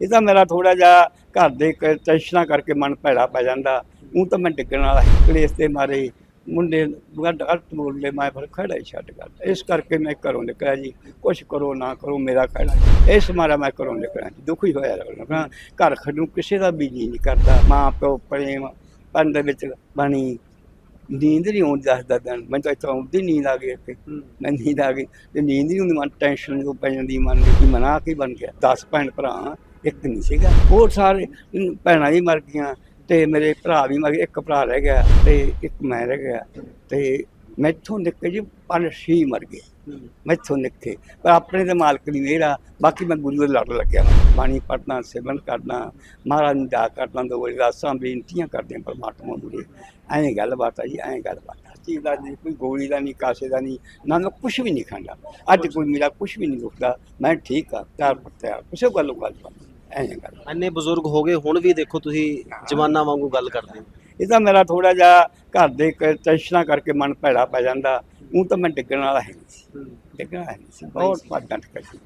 ਇਹ ਤਾਂ ਮੇਰਾ ਥੋੜਾ ਜਿਹਾ ਘਰ ਦੇ ਟੈਨਸ਼ਨਾਂ ਕਰਕੇ ਮਨ ਭੈੜਾ ਪੈ ਜਾਂਦਾ। ਉਹ ਤਾਂ ਮੈਂ ਡਿੱਗਣ ਵਾਲਾ। ਕਲੇਸ਼ ਦੇ ਮਾਰੇ। ਮੁੰਡੇ ਗੱਡ ਅੱਟ ਬੋਲਦੇ ਮੈਂ ਫਿਰ ਖੜਾ ਹੀ ਛੱਡ ਕਰ ਇਸ ਕਰਕੇ ਮੈਂ ਘਰੋਂ ਨਿਕਲਿਆ ਜੀ। ਕੁਛ ਕਰੋ ਨਾ ਕਰੋ ਮੇਰਾ ਖੜਾ ਇਸ ਮਾਰਾ ਮੈਂ ਘਰੋਂ ਨਿਕਲਿਆ ਜੀ। ਦੁਖੀ ਹੋਇਆ ਲੱਗਣਾ ਘਰ ਖੜੂ ਕਿਸੇ ਦਾ ਵੀ ਨਹੀਂ ਕਰਦਾ। ਮਾਂ ਪਿਓ ਪ੍ਰੇਮ ਪੰਨ ਦੇ ਵਿੱਚ ਬਣੀ। ਨੀਂਦ ਨਹੀਂ ਆਉਂਦੀ ਦੱਸਦਾ ਦਿਨ। ਮੈਂ ਤਾਂ ਇੱਥੋਂ ਆਉਂਦੀ ਨੀਂਦ ਆ ਗਈ ਇੱਥੇ। ਮੈਂ ਨੀਂਦ ਆ ਗਈ। ਤੇ ਨੀਂਦ ਨਹੀਂ ਹੁੰਦੀ ਮਨ ਟੈਨਸ਼ਨ ਜੋ ਪੈ ਜਾਂਦੀ ਮਨ ਵਿੱਚ ਮਨਾ ਕੀ ਬਣ ਗਿਆ। 10 ਭੈਣ ਭਰਾ ਇੱਕ ਨਹੀਂ ਸੀਗਾ। ਹੋਰ ਸਾਰੇ ਭੈਣਾਂ ਵੀ ਮਰ ਗਈਆਂ ਤੇ ਮੇਰੇ ਭਰਾ ਵੀ ਮਰ ਗਿਆ ਇੱਕ ਭਰਾ ਰਹਿ ਗਿਆ ਤੇ ਇੱਕ ਮੈਂ ਰਹਿ ਗਿਆ ਤੇ ਮੈਥੋਂ ਨਿੱਕੇ ਜੀ ਪੰਜ ਛੇ ਮਰ ਗਏ। ਮੈਥੋਂ ਨਿੱਕੇ। ਪਰ ਆਪਣੇ ਦੇ ਮਾਲਕ ਨਹੀਂ ਮੇਰਾ ਬਾਕੀ ਮੈਂ ਗੁਰੂ ਦੇ ਲੜ ਲੱਗਿਆ ਵਾਂ। ਬਾਣੀ ਪੜਨਾ ਸੇਵਨ ਕਰਨਾ, ਮਹਾਰਾਜ ਨੂੰ ਦਾ ਕਰਨਾ, ਦੋ ਵਾਰੀ ਰਾਸਾਂ ਬੇਨਤੀਆਂ ਕਰਦੇ ਹਾਂ ਪਰਮਾਤਮਾ ਮੁਰੇ ਐਂ ਗੱਲਬਾਤ ਆ ਜੀ, ਐਂ ਗੱਲਬਾਤ ਆ। ਚੀਜ਼ ਦਾ ਨਹੀਂ, ਕੋਈ ਗੋਲੀ ਦਾ ਨਹੀਂ, ਕਾਸੇ ਦਾ ਨਹੀਂ, ਨਾ ਮੈਂ ਕੁਝ ਵੀ ਨਹੀਂ ਖਾਂਦਾ। ਅੱਜ ਕੋਈ ਮੇਰਾ ਕੁਝ ਵੀ ਨਹੀਂ ਦੁਖਦਾ ਮੈਂ ਠੀਕ ਆ, ਤਿਆਰ ਪੱਤਿਆ ਕਿਸੇ ਗੱਲੋਂ ਗੱਲ ਐਂ ਗੱਲ ਇੰਨੇ ਬਜ਼ੁਰਗ ਹੋ ਗਏ ਹੁਣ ਵੀ ਦੇਖੋ ਤੁਸੀਂ ਜਵਾਨਾਂ ਵਾਂਗੂ ਗੱਲ ਕਰਦੇ ਹੋ। ਇਹ ਤਾਂ ਮੇਰਾ ਥੋੜਾ ਜਿਹਾ ਘਰ ਦੇ ਟੈਨਸ਼ਨਾਂ ਕਰਕੇ ਮਨ ਭੈੜਾ ਪੈ ਜਾਂਦਾ। ਉਹ ਤਾਂ ਮੈਂ ਡਿੱਗਣ ਵਾਲਾ ਹੈ ਨਹੀਂ ਡਿੱਗਣਾ ਹੈ ਨਹੀਂ ਸੀ। ਬਹੁਤ ਪਾਡਾ ਟੱਕਰ ਸੀ।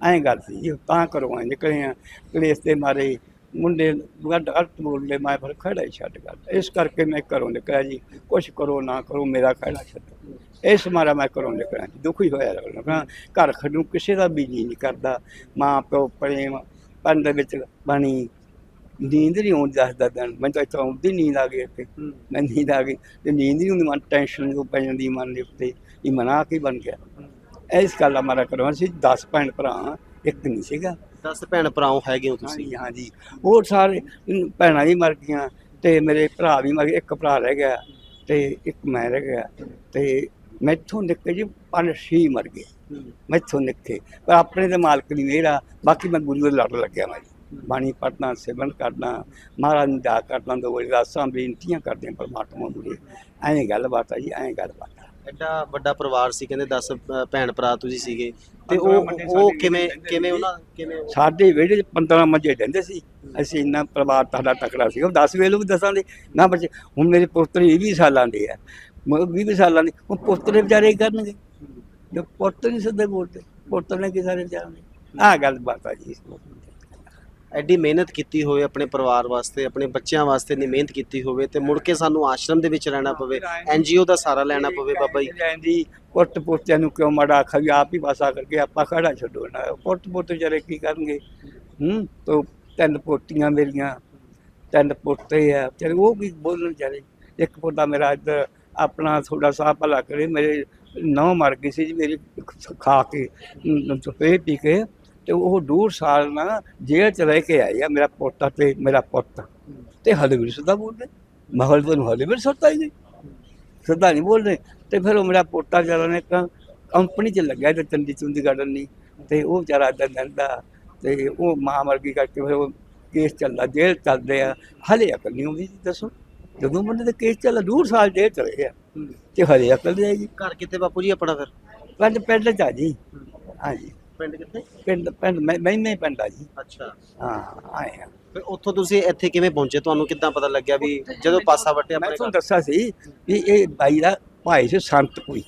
ਐਂ ਗੱਲ ਸੀ ਜੀ ਤਾਂ ਕਰੋ ਐਂ ਨਿਕਲੇ ਆ ਕਲੇਸ਼ ਦੇ ਮਾਰੇ ਮੁੰਡੇ ਗੱਡ ਅੱਟ ਬੋਲਦੇ ਮੈਂ ਫਿਰ ਖੜਾ ਹੀ ਛੱਡ ਕਰ ਇਸ ਕਰਕੇ ਮੈਂ ਘਰੋਂ ਨਿਕਲਿਆ ਜੀ। ਕੁਛ ਕਰੋ ਨਾ ਕਰੋ ਮੇਰਾ ਖੜਾ ਛੱਡੋ ਇਸ ਮਾਰਾ ਮੈਂ ਘਰੋਂ ਨਿਕਲਿਆ ਦੁਖੀ ਹੋਇਆ ਲੱਗਣਾ ਘਰ ਖੜੂ ਕਿਸੇ ਦਾ ਵੀ ਜੀ ਨਹੀਂ ਕਰਦਾ। ਮਾਂ ਪਿਓ ਪ੍ਰੇਮ ਪੰਨ ਦੇ ਵਿੱਚ ਬਣੀ ਨੀਂਦ ਨਹੀਂ ਆਉਂਦੀ ਦੱਸਦਾ ਦਿਨ। ਮੈਂ ਤਾਂ ਇੱਥੋਂ ਆਉਂਦੀ ਨੀਂਦ ਆ ਗਈ ਇੱਥੇ ਮੈਂ ਨੀਂਦ ਆ ਗਈ। ਤੇ ਨੀਂਦ ਨਹੀਂ ਹੁੰਦੀ ਮਨ ਟੈਨਸ਼ਨ ਜੋ ਪੈ ਜਾਂਦੀ ਮਨ ਦੇ ਉੱਤੇ ਇਹ ਮਨਾ ਕੀ ਬਣ ਗਿਆ। ਇਸ ਗੱਲ ਦਾ ਮਾਰਾ ਕਰਵਾ ਸੀ 10 ਭੈਣ ਭਰਾ ਇੱਕ ਨਹੀਂ ਸੀਗਾ। 10 ਭੈਣ ਭਰਾਓ ਹੈਗੇ ਹੋ ਤੁਸੀਂ। ਹਾਂਜੀ। ਹੋਰ ਸਾਰੇ ਭੈਣਾਂ ਵੀ ਮਰ ਗਈਆਂ ਤੇ ਮੇਰੇ ਭਰਾ ਵੀ ਮਰ ਗਏ। ਇੱਕ ਭਰਾ ਰਹਿ ਗਿਆ ਤੇ ਇੱਕ ਮੈਂ ਰਹਿ ਗਿਆ ਤੇ ਮੈਥੋਂ ਨਿੱਕੇ ਜੀ ਪੰਜ ਛੇ ਮਰ ਗਏ। ਮੈਥੋਂ ਨਿੱਕੇ। ਪਰ ਆਪਣੇ ਦੇ ਮਾਲਕ ਦੀ ਮੇਰਾ। ਬਾਕੀ ਮੈਂ ਗੁਰੂ ਦੇ ਲੜ ਲੱਗਿਆ ਮੈਂ ਬਾਣੀ ਪੜਨਾ ਸੇਵਨ ਕਰਨਾ ਮਹਾਰਾਜ ਨੂੰ ਜਾ ਕਰਨਾ ਦੋ ਵਾਰੀ ਰਾਸਾਂ ਬੇਨਤੀਆਂ ਕਰਦੇ ਪਰਮਾਤਮਾ ਮੁਰੇ ਐਂ ਗੱਲਬਾਤ ਆ ਜੀ ਐਂ ਗੱਲਬਾਤ ਆ। ਐਡਾ ਵੱਡਾ ਪਰਿਵਾਰ ਸੀ ਕਹਿੰਦੇ 10 ਭੈਣ ਭਰਾ ਤੁਸੀਂ ਸੀਗੇ। ਤੇ ਉਹ ਉਹ ਕਿਵੇਂ ਕਿਵੇਂ। ਉਹਨਾਂ ਕਿਵੇਂ ਸਾਡੇ ਵਿਹੜੇ 'ਚ 15 ਮੰਜੇ ਰਹਿੰਦੇ ਸੀ। ਅਸੀਂ ਇੰਨਾ ਪਰਿਵਾਰ ਸਾਡਾ ਤਕੜਾ ਸੀ। ਉਹ 10 ਵੇਲੇ ਵੀ ਦਸਾਂ ਦੇ ਨਾ ਬੱਚੇ ਹੁਣ ਮੇਰੇ ਪੁੱਤਰ 20 ਸਾਲਾਂ ਦੇ ਆ। ਮੈਂ 20 ਸਾਲਾਂ ਦੇ। ਉਹ ਪੁੱਤਰੇ ਵਿਚਾਰੇ ਕਰਨਗੇ। ਜੋ ਪੁੱਤ ਨਹੀਂ ਸਿੱਧੇ ਬੋਲਦੇ ਪੁੱਤਰ ਨੇ ਕੀ ਸਾਰੇ ਵਿਚਾਰਨੇ ਆਹ ਗੱਲ ਬਾਤ ਆ ਜੀ ਐਡੀ ਮਿਹਨਤ ਕੀਤੀ ਹੋਵੇ ਆਪਣੇ ਪਰਿਵਾਰ ਵਾਸਤੇ ਆਪਣੇ ਬੱਚਿਆਂ ਵਾਸਤੇ ਨੇ ਮਿਹਨਤ ਕੀਤੀ ਹੋਵੇ ਤੇ ਮੁੜ ਕੇ ਸਾਨੂੰ ਆਸ਼ਰਮ ਦੇ ਵਿੱਚ ਰਹਿਣਾ ਪਵੇ ਐਨਜੀਓ ਦਾ ਸਹਾਰਾ ਲੈਣਾ ਪਵੇ ਬਾਬਾ ਜੀ। ਜੀ ਪੁੱਤ ਪੋਤਿਆਂ ਨੂੰ ਕਿਉਂ ਮਾੜਾ ਆਖਾ ਵੀ ਆਪ ਹੀ ਪਾਸਾ ਕਰਕੇ ਆਪਾਂ ਖੜਾ ਛੱਡੋ ਨਾ। ਪੁੱਤ ਪੁੱਤ ਵਿਚਾਰੇ ਕੀ ਕਰਨਗੇ? ਹੂੰ ਤੋ ਤਿੰਨ ਪੋਤੀਆਂ ਮੇਰੀਆਂ ਤਿੰਨ ਪੋਤੇ ਆ। ਚਲ ਉਹ ਵੀ ਬੋਲਣ ਚਾਰੇ ਇੱਕ ਪੋਤਾ ਮੇਰਾ ਇੱਧਰ ਆਪਣਾ ਥੋੜਾ ਸਾਹ ਭਲਾ ਕਰੇ, ਮੇਰੇ ਨੌ ਮਰ ਗਈ ਸੀ ਜੀ ਮੇਰੀ ਖਾ ਕੇ ਸਪਰੇ ਪੀ ਕੇ ਤੇ ਉਹ ਦੂਰ ਸਾਲ ਨਾ ਜੇਲ੍ਹ ਚ ਰਹਿ ਕੇ ਆਈ ਆ ਮੇਰਾ ਪੋਤਾ ਤੇ ਮੇਰਾ ਪੁੱਤ। ਤੇ ਹਲੇ ਵੀ ਸਦਾ ਬੋਲਦੇ ਮਾਹੌਲ ਤੋਂ ਹਲੇ ਵੀ ਸੁੱਤਾ ਹੀ ਨਹੀਂ। ਸਦਾ ਨਹੀਂ ਬੋਲਦੇ। ਤੇ ਫਿਰ ਉਹ ਮੇਰਾ ਪੋਤਾ ਜਿਹੜਾ ਨੇ ਕੰਪਨੀ ਚ ਲੱਗਿਆ ਤੇ ਚੰਡੀ ਚੁੰਦੀ ਗਾਰਡਨ ਨਹੀਂ ਤੇ ਉਹ ਵਿਚਾਰਾ ਏਦਾਂ ਰਹਿੰਦਾ ਤੇ ਉਹ ਮਾਂ ਮਰਗੀ ਕਰਕੇ ਫਿਰ ਉਹ ਕੇਸ ਚੱਲਦਾ, ਜੇਲ੍ਹ ਚੱਲਦੇ ਆ। ਹਲੇ ਅਕਲ ਨਹੀਂ ਆਉਂਦੀ ਜੀ, ਦੱਸੋ। ਜਦੋਂ ਬੰਦੇ ਦਾ ਕੇਸ ਚੱਲਦਾ ਡੂਢ ਸਾਲ ਜੇਲ੍ਹ ਚ ਰਹੇ ਆ ਤੇ ਹਲੇ ਅਕਲ ਨਹੀਂ ਆਏਗੀ ਘਰ ਕਿੱਥੇ ਬਾਪੂ ਜੀ ਆਪਣਾ ਫਿਰ? ਪਿੰਡ ਪਿੰਡ ਚ ਆ ਜੀ। ਹਾਂਜੀ। ਪਿੰਡ ਕਿੱਥੇ? ਪਿੰਡ ਪਿੰਡ ਮੈਂ ਮੈਂ ਪਿੰਡ ਆ ਜੀ। ਅੱਛਾ। ਹਾਂ ਆਏ ਆ। ਫਿਰ ਉੱਥੋਂ ਤੁਸੀਂ ਇੱਥੇ ਕਿਵੇਂ ਪਹੁੰਚੇ? ਤੁਹਾਨੂੰ ਕਿੱਦਾਂ ਪਤਾ ਲੱਗਿਆ ਵੀ ਜਦੋਂ ਪਾਸਾ ਵਟਿਆ ਮੈਂ ਤੁਹਾਨੂੰ ਦੱਸਿਆ ਸੀ ਵੀ ਇਹ ਬਾਈ ਦਾ ਭਾਈ ਸੀ ਸੰਤ ਕੋਈ।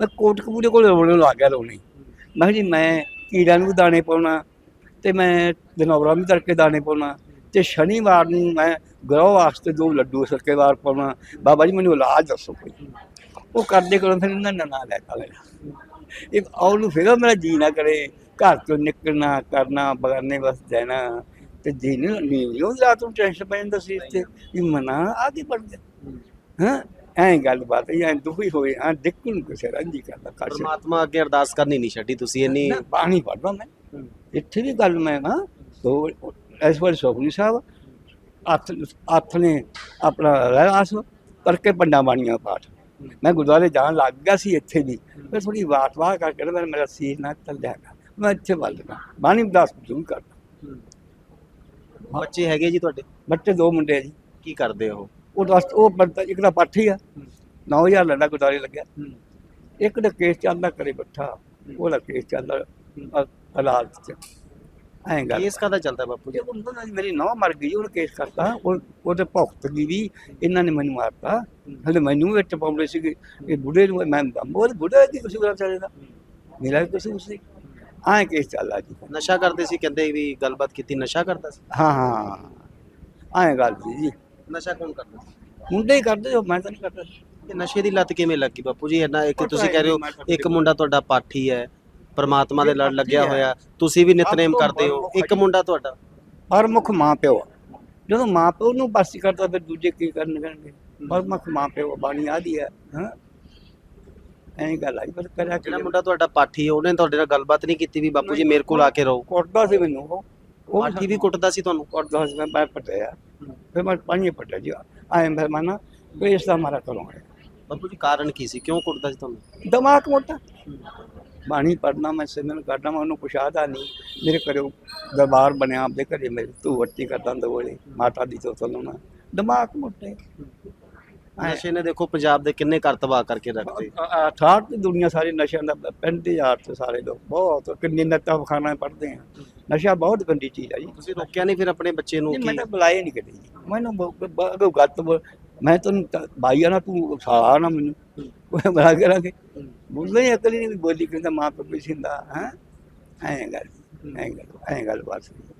ਮੈਂ ਕੋਟਕਪੂਰੇ ਕੋਲ ਰੋਣੇ ਲੱਗ ਗਿਆ ਰੋਣੇ। ਮੈਂ ਕਿਹਾ ਜੀ ਮੈਂ ਕੀੜਾਂ ਨੂੰ ਵੀ ਦਾਣੇ ਪਾਉਣਾ ਤੇ ਮੈਂ ਦਿਨੌਰਾਂ ਵੀ ਤੜਕੇ ਦਾਣੇ ਪਾਉਣਾ। ਤੇ ਸ਼ਨੀਵਾਰ ਨੂੰ ਮੈਂ ਗ੍ਰਹਿ ਵਾਸਤੇ ਦੋ ਲੱਡੂ ਸਰਕੇਵਾਰ ਪਾਉਣਾ। ਬਾਬਾ ਜੀ ਮੈਨੂੰ ਇਲਾਜ ਦੱਸੋ ਕੋਈ। ਉਹ ਕਰਦੇ ਕੋਲ ਫਿਰ ਇਹਨਾਂ ਨੇ ਨਾਂ ਲੈ ਤਾ ਮੇਰਾ ਇਹ ਆਉ ਨੂੰ ਫਿਰ ਮੇਰਾ ਜੀ ਨਾ ਕਰੇ। ਘਰ ਤੋਂ ਨਿਕਲਣਾ ਕਰਨਾ ਬਗਾਨੇ ਬਸ ਜਾਣਾ ਤੇ ਜੀ ਨਹੀਂ ਨਹੀਂ ਉਹ ਰਾਤ ਨੂੰ ਟੈਨਸ਼ਨ ਪੈ ਜਾਂਦਾ ਸੀ ਤੇ। ਵੀ ਮਨਾ ਆਗੇ ਬਣ ਗਿਆ ਹਾਂ? ਐਂ ਗੱਲ ਬਾਤ ਹੈ ਐਂ ਦੁਖੀ ਹੋਏ ਆ ਦੇਖਣ ਨੂੰ ਕਿਸੇ ਰੰਜੀ ਕਰਦਾ ਕਾਸ਼ ਪਰਮਾਤਮਾ ਅੱਗੇ ਅਰਦਾਸ ਕਰਨੀ ਨਹੀਂ ਛੱਡੀ ਤੁਸੀਂ ਇੰਨੀ। ਨਾ, ਬਾਣੀ ਪੜਦਾ ਮੈਂ। ਇੱਥੇ ਵੀ ਗੱਲ ਮੈਂ ਨਾ ਦੋ ਇਸ ਵਾਰ ਸੁਖਨੀ ਸਾਹਿਬ ਹੱਥ ਹੱਥ ਨੇ ਆਪਣਾ ਰਹਿਆਸ ਕਰਕੇ ਪੰਡਾ ਬਾਣੀਆਂ ਪਾਠ। ਮੈਂ ਗੁਰਦੁਆਰੇ ਜਾਣ ਲੱਗ ਗਿਆ ਸੀ ਇੱਥੇ ਵੀ। ਫਿਰ ਥੋੜੀ ਬਾਤ ਬਾਤ ਕਰਕੇ ਨਾ ਮੇਰਾ ਸੀਰ ਨਾ ਗਿਆ ਮੈਂ ਇੱਥੇ ਵੱਲਦਾ ਬਾਣੀ ਦੱਸ ਜ਼ਰੂਰ ਕਰਦਾ। ਬੱਚੇ ਹੈਗੇ ਜੀ ਤੁਹਾਡੇ? ਬੱਚੇ ਦੋ ਮੁੰਡੇ ਆ ਜੀ। ਕੀ ਕਰਦੇ ਹੋ ਉਹ? ਦੱਸ ਉਹ ਬੰਦਾ ਇੱਕ ਦਾ ਪਾਠੀ ਆ। 9000 ਲੈਂਦਾ ਗੁਰਦੁਆਰੇ ਲੱਗਿਆ। ਇੱਕ ਦਾ ਕੇਸ ਚੱਲਦਾ ਕਰੇ ਬੱਠਾ। ਉਹਦਾ ਕੇਸ ਚੱਲਦਾ ਅਦਾਲਤ ਚ। ਐਂ ਗੱਲ ਕੇਸ ਕਾਹਦਾ ਚੱਲਦਾ ਬਾਪੂ ਜੀ? ਉਹਨਾਂ ਨਾਲ ਮੇਰੀ ਨੌ ਮਰ ਗਈ ਉਹਨੇ ਕੇਸ ਕਰਤਾ। ਉਹ ਉਹਦੇ ਭੁਗਤ ਦੀ ਵੀ ਇਹਨਾਂ ਨੇ ਮੈਨੂੰ ਮਾਰਤਾ। ਹਲੇ ਮੈਨੂੰ ਵਿੱਚ ਪਾਉਂਦੇ ਸੀਗੇ। ਇਹ ਬੁੱਢੇ ਨੂੰ ਮੈਂ ਬੋਲ ਬੁੱਢਾ ਕੀ ਕੁਛ ਕਰਾ ਚਾਹੀਦਾ ਮੇਰਾ ਵੀ ਕੁਛ ਨਹੀਂ ਐਂ ਕੇਸ ਚੱਲਦਾ ਜੀ। ਨਸ਼ਾ ਕਰਦੇ ਸੀ ਕਹਿੰਦੇ ਵੀ ਗੱਲਬਾਤ ਕੀਤੀ ਨਸ਼ਾ ਕਰਦਾ ਸੀ? ਹਾਂ ਹਾਂ। ਐਂ ਗੱਲ ਸੀ ਜੀ। ਨਸ਼ਾ ਕੌਣ ਕਰਦਾ ਸੀ? ਮੁੰਡੇ ਹੀ ਕਰਦੇ ਹੋ ਮੈਂ ਤਾਂ ਨਹੀਂ ਕਰਦਾ। ਇਹ ਨਸ਼ੇ ਦੀ ਲੱਤ ਕਿਵੇਂ ਲੱਗੀ ਬਾਪੂ ਜੀ? ਇੰਨਾ ਇੱਕ ਤੁਸੀਂ ਕਹਿ ਰਹੇ ਹੋ ਇੱਕ ਮੁੰਡਾ ਤੁਹਾਡਾ ਪਾਠੀ ਹੈ। ਪਰਮਾਤਮਾ ਦੇ ਲੜ ਲੱਗਿਆ। ਹੋਇਆ। ਤੁਸੀਂ ਵੀ ਨਿਤਨੇਮ ਕਰਦੇ ਹੋ। ਇੱਕ ਮੁੰਡਾ ਤੁਹਾਡਾ? ਹਰਮੁਖ ਮਾਂ ਪਿਓ ਆ। ਜਦੋਂ ਮਾਂ ਪਿਓ ਨੂੰ ਬਸ ਕਰਦਾ ਫਿਰ ਦੂਜੇ ਕੀ ਕਰਨ ਕਰਨਗੇ? ਹਰਮੁਖ ਮਾਂ ਪਿਓ ਬਾਣੀ ਆਦੀ ਹੈ ਹਾਂ? ਐਂ ਗੱਲ ਆਈ ਪਰ ਕਰਿਆ ਜਿਹੜਾ ਕਿ ਮੁੰਡਾ ਤੁਹਾਡਾ ਪਾਠੀ ਹੈ ਉਹਨੇ ਤੁਹਾਡੇ ਨਾਲ ਗੱਲਬਾਤ ਨਹੀਂ ਕੀਤੀ ਵੀ ਬਾਪੂ ਜੀ ਮੇਰੇ ਕੋਲ ਆ ਕੇ ਰਹੋ। ਕੁੱਟਦਾ ਸੀ ਮੈਨੂੰ ਉਹ। ਉਹ ਪਾਠੀ ਵੀ ਕੁੱਟਦਾ ਸੀ ਤੁਹਾਨੂੰ? ਕੁੱਟਦਾ ਸੀ ਮੈਂ ਪੈਰ ਪਟਿਆ। ਫਿਰ ਮੈਂ ਪਾਣੀ ਪਟਿਆ ਜੀ। ਆਏ ਫਿਰ ਮੈਂ ਨਾ ਦਾ ਮਾਰਾ ਕਰੂੰਗਾ। ਬਾਪੂ ਜੀ ਕਾਰਨ ਕੀ ਸੀ? ਕਿਉਂ ਕੁੱਟਦਾ ਸੀ ਤੁਹਾਨੂੰ? ਦਿਮਾਗ ਮੋਟਾ। ਬਾਣੀ ਪੜਨਾ ਮੈਂ ਸਿਮਰਨ ਕਰਦਾ ਮੈਂ ਉਹਨੂੰ ਕੁਛ ਆਦਾ ਨਹੀਂ। ਮੇਰੇ ਘਰੇ ਦਰਬਾਰ ਬਣਿਆ ਆਪਦੇ ਘਰੇ ਮੇਰੇ ਤੂੰ ਵਰਤੀ ਕਰਦਾ ਦੋਲੇ ਮਾਤਾ ਦੀ ਤੋਂ ਨਾ ਦਿਮਾਗ ਮੋਟਾ। ਨਸ਼ੇ ਨੇ ਦੇਖੋ ਪੰਜਾਬ ਦੇ ਕਿੰਨੇ ਘਰ ਤਬਾਹ ਕਰਕੇ ਰੱਖਤੇ। ਅਠਾਟ ਦੀ ਦੁਨੀਆ ਸਾਰੀ ਨਸ਼ਿਆਂ ਦਾ ਪੈਂਤੀ ਹਜ਼ਾਰ ਤੇ ਸਾਰੇ ਲੋਕ ਬਹੁਤ ਕਿੰਨੀ ਨੱਤਾ ਖਾਣਾ ਪੜਦੇ ਆ। ਨਸ਼ਾ ਬਹੁਤ ਗੰਦੀ ਚੀਜ਼ ਆ ਜੀ। ਤੁਸੀਂ ਰੋਕਿਆ ਨਹੀਂ ਫਿਰ ਆਪਣੇ ਬੱਚੇ ਨੂੰ ਮੈਂ ਕਿ ਤਾਂ ਬੁਲਾਏ ਨਹੀਂ ਕਦੇ। ਮੈਨੂੰ ਅਗੋ ਗੱਤ ਮੈਂ ਤੈਨੂੰ ਤਾਂ- ਬਾਈ ਆ ਨਾ ਤੂੰ ਸਾਲਾ ਨਾ ਮੈਨੂੰ। ਕੋਈ ਬੁਲਾ ਕੇ ਰੱਖੇ। ਬੋਲੇ ਹੀ ਅਕਲ ਹੀ ਨਹੀਂ ਬੋਲੀ ਕਹਿੰਦਾ ਮਾਂ ਪਿਓ ਪਿਛਿੰਦਾ ਹੈ? ਐਂ ਗੱਲ ਐਂ ਗੱਲ ਐਂ ਗੱਲ ਬਸ